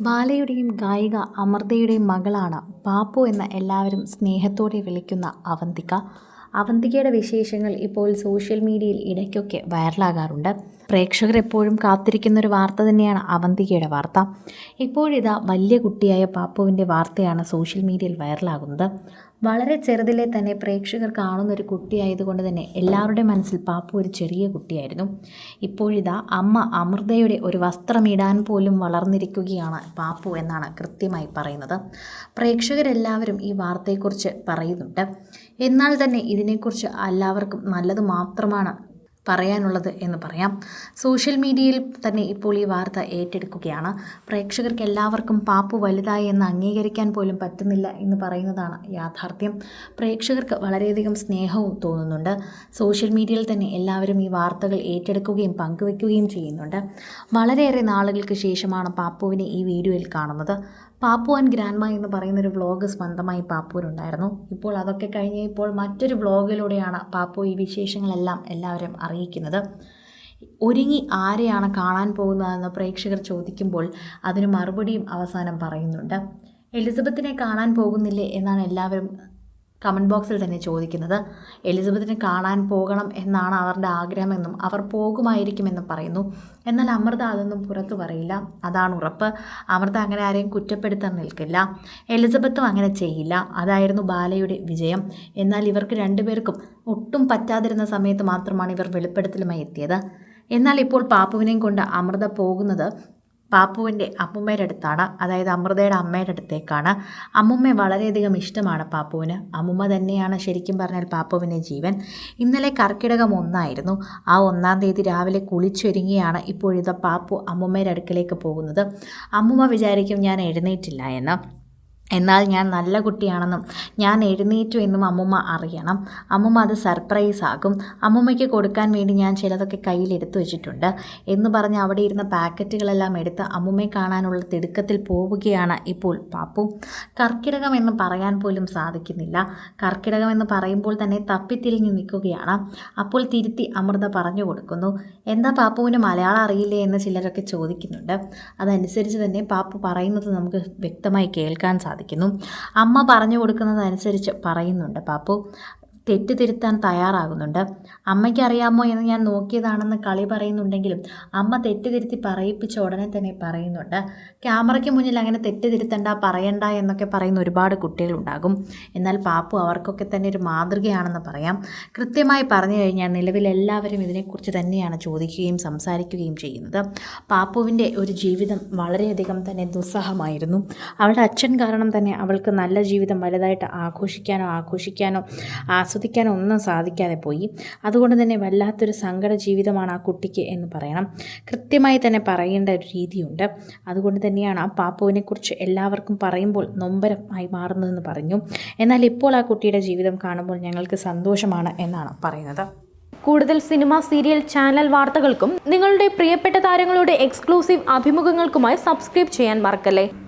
ബാലയുടെയും ഗായിക അമൃതയുടെയും മകളാണ് പാപ്പു എന്ന് എല്ലാവരും സ്നേഹത്തോടെ വിളിക്കുന്ന അവന്തിക. അവന്തികയുടെ വിശേഷങ്ങൾ ഇപ്പോൾ സോഷ്യൽ മീഡിയയിൽ ഇടയ്ക്കൊക്കെ വൈറലാകാറുണ്ട്. പ്രേക്ഷകർ എപ്പോഴും കാത്തിരിക്കുന്ന ഒരു വാർത്ത തന്നെയാണ് അവന്തികയുടെ വാർത്ത. ഇപ്പോഴിതാ വലിയ കുട്ടിയായ പാപ്പുവിന്റെ വാർത്തയാണ് സോഷ്യൽ മീഡിയയിൽ വൈറലാകുന്നത്. വളരെ ചെറുതിലെ തന്നെ പ്രേക്ഷകർ കാണുന്ന ഒരു കുട്ടിയായതുകൊണ്ട് തന്നെ എല്ലാവരുടെ മനസ്സിൽ പാപ്പു ഒരു ചെറിയ കുട്ടിയായിരുന്നു. ഇപ്പോഴിതാ അമ്മ അമൃതയുടെ ഒരു വസ്ത്രമിടാൻ പോലും വളർന്നിരിക്കുകയാണ് പാപ്പു എന്നാണ് കൃത്യമായി പറയുന്നത്. പ്രേക്ഷകരെല്ലാവരും ഈ വാർത്തയെക്കുറിച്ച് പറയുന്നുണ്ട്. എന്നാൽ തന്നെ ഇതിനെക്കുറിച്ച് എല്ലാവർക്കും നല്ലത് മാത്രമാണ് പറയാനുള്ളത് എന്ന് പറയാം. സോഷ്യൽ മീഡിയയിൽ തന്നെ ഇപ്പോൾ ഈ വാർത്ത ഏറ്റെടുക്കുകയാണ്. പ്രേക്ഷകർക്ക് എല്ലാവർക്കും പാപ്പു വലുതായി എന്ന് അംഗീകരിക്കാൻ പോലും പറ്റുന്നില്ല എന്ന് പറയുന്നതാണ് യാഥാർത്ഥ്യം. പ്രേക്ഷകർക്ക് വളരെയധികം സ്നേഹവും തോന്നുന്നുണ്ട്. സോഷ്യൽ മീഡിയയിൽ തന്നെ എല്ലാവരും ഈ വാർത്തകൾ ഏറ്റെടുക്കുകയും പങ്കുവെക്കുകയും ചെയ്യുന്നുണ്ട്. വളരെയേറെ നാളുകൾക്ക് ശേഷമാണ് പാപ്പുവിനെ ഈ വീഡിയോയിൽ കാണുന്നത്. പാപ്പു ആൻഡ് ഗ്രാൻഡ്മ എന്ന് പറയുന്നൊരു വ്ളോഗ് സ്വന്തമായി പാപ്പൂരുണ്ടായിരുന്നു ഇപ്പോൾ അതൊക്കെ കഴിഞ്ഞ് ഇപ്പോൾ മറ്റൊരു വ്ളോഗിലൂടെയാണ് പാപ്പു ഈ വിശേഷങ്ങളെല്ലാം എല്ലാവരും അറിയിക്കുന്നത്. ഒരുങ്ങി ആരെയാണ് കാണാൻ പോകുന്നതെന്ന് പ്രേക്ഷകർ ചോദിക്കുമ്പോൾ അതിന് മറുപടിയും അവസാനം പറയുന്നുണ്ട്. എലിസബത്തിനെ കാണാൻ പോകുന്നില്ലേ എന്നാണ് എല്ലാവരും കമന്റ് ബോക്സിൽ തന്നെ ചോദിക്കുന്നത് എലിസബത്തിനെ കാണാൻ പോകണം എന്നാണ് അവരുടെ ആഗ്രഹമെന്നും അവർ പോകുമായിരിക്കുമെന്നും പറയുന്നു. എന്നാൽ അമൃത അതൊന്നും പുറത്തു പറയില്ല. അതാണ് ഉറപ്പ്. അമൃത അങ്ങനെ ആരെയും കുറ്റപ്പെടുത്താൻ നിൽക്കില്ല. എലിസബത്തും അങ്ങനെ ചെയ്യില്ല. അതായിരുന്നു ബാലയുടെ വിജയം. എന്നാൽ ഇവർക്ക് രണ്ടുപേർക്കും ഒട്ടും പറ്റാതിരുന്ന സമയത്ത് മാത്രമാണ് ഇവർ വെളിപ്പെടുത്തലുമായി എത്തിയത്. എന്നാൽ ഇപ്പോൾ പാപ്പുവിനെയും കൊണ്ട് അമൃത പോകുന്നത് പാപ്പുവിന്റെ അമ്മുമ്മയുടെ അടുത്താണ്. അതായത് അമൃതയുടെ അമ്മയുടെ അടുത്തേക്കാണ്. അമ്മുമ്മയെ വളരെയധികം ഇഷ്ടമാണ് പാപ്പുവിന്. അമ്മുമ്മ തന്നെയാണ് ശരിക്കും പറഞ്ഞാൽ പാപ്പുവിന്റെ ജീവൻ. ഇന്നലെ കർക്കിടകം ഒന്നായിരുന്നു. ആ ഒന്നാം തീയതി രാവിലെ കുളിച്ചൊരുങ്ങിയാണ് ഇപ്പോഴിത് പാപ്പു അമ്മുമ്മയുടെ അടുക്കലേക്ക് പോകുന്നത്. അമ്മുമ്മ വിചാരിക്കും ഞാൻ എഴുന്നേറ്റില്ല എന്ന്. എന്നാൽ ഞാൻ നല്ല കുട്ടിയാണെന്നും ഞാൻ എഴുന്നേറ്റു എന്നും അമ്മുമ്മ അറിയണം. അമ്മുമ്മ അത് സർപ്രൈസ് ആകും. അമ്മുമ്മയ്ക്ക് കൊടുക്കാൻ വേണ്ടി ഞാൻ ചിലതൊക്കെ കയ്യിൽ എടുത്തു വെച്ചിട്ടുണ്ട്. എന്ന് പറഞ്ഞ് അവിടെ ഇരുന്ന പാക്കറ്റുകളെല്ലാം എടുത്ത് അമ്മുമ്മയെ കാണാനുള്ള തിടുക്കത്തിൽ പോവുകയാണ് ഇപ്പോൾ പാപ്പു. കർക്കിടകം എന്ന് പറയാൻ പോലും സാധിക്കുന്നില്ല. കർക്കിടകം എന്ന് പറയുമ്പോൾ തന്നെ തപ്പിത്തിരിഞ്ഞ് നിൽക്കുകയാണ്. അപ്പോൾ തിരുത്തി അമൃത പറഞ്ഞു കൊടുക്കുന്നു. എന്താ പാപ്പുവിന് മലയാളം അറിയില്ലേ എന്ന് ചിലരൊക്കെ ചോദിക്കുന്നുണ്ട്. അതനുസരിച്ച് തന്നെ പാപ്പു പറയുന്നത് നമുക്ക് വ്യക്തമായി കേൾക്കാൻ സാധിക്കും. സാധിക്കുന്നു. അമ്മ പറഞ്ഞു കൊടുക്കുന്നതനുസരിച്ച് പറയുന്നുണ്ട് പാപ്പു തെറ്റ് തിരുത്താൻ തയ്യാറാകുന്നുണ്ട്. അമ്മയ്ക്ക് അറിയാമോ എന്ന് ഞാൻ നോക്കിയതാണെന്ന് കളി പറയുന്നുണ്ടെങ്കിലും അമ്മ തെറ്റ് തിരുത്തി പറയിപ്പിച്ച ഉടനെ തന്നെ പറയുന്നുണ്ട്. ക്യാമറയ്ക്ക് മുന്നിൽ അങ്ങനെ തെറ്റ് തിരുത്തണ്ട പറയണ്ട എന്നൊക്കെ പറയുന്ന ഒരുപാട് കുട്ടികളുണ്ടാകും. എന്നാൽ പാപ്പു അവർക്കൊക്കെ തന്നെ ഒരു മാതൃകയാണെന്ന് പറയാം. കൃത്യമായി പറഞ്ഞു കഴിഞ്ഞാൽ നിലവിൽ എല്ലാവരും ഇതിനെക്കുറിച്ച് തന്നെയാണ് ചോദിക്കുകയും സംസാരിക്കുകയും ചെയ്യുന്നത്. പാപ്പുവിന്റെ ഒരു ജീവിതം വളരെയധികം തന്നെ ദുസ്സഹമായിരുന്നു. അവളുടെ അച്ഛൻ കാരണം തന്നെ അവൾക്ക് നല്ല ജീവിതം വലുതായിട്ട് ആഘോഷിക്കാനോ ആഘോഷിക്കാനോ ആസ്വദിക്കാനോ ഒന്നും സാധിക്കാതെ പോയി. അതുകൊണ്ട് തന്നെ വല്ലാത്തൊരു സങ്കട ജീവിതമാണ് ആ കുട്ടിക്ക് എന്ന് പറയണം. കൃത്യമായി തന്നെ പറയേണ്ട ഒരു രീതിയുണ്ട്. അതുകൊണ്ട് തന്നെയാണ് ആ പാപ്പുവിനെക്കുറിച്ച് എല്ലാവർക്കും പറയുമ്പോൾ നൊമ്പരം ആയി മാറുന്നതെന്ന് പറഞ്ഞു. എന്നാൽ ഇപ്പോൾ ആ കുട്ടിയുടെ ജീവിതം കാണുമ്പോൾ ഞങ്ങൾക്ക് സന്തോഷമാണ് എന്നാണ് പറയുന്നത്. കൂടുതൽ സിനിമ സീരിയൽ ചാനൽ വാർത്തകൾക്കും നിങ്ങളുടെ പ്രിയപ്പെട്ട താരങ്ങളുടെ എക്സ്ക്ലൂസീവ് അഭിമുഖങ്ങൾക്കുമായി സബ്സ്ക്രൈബ് ചെയ്യാൻ മറക്കല്ലേ?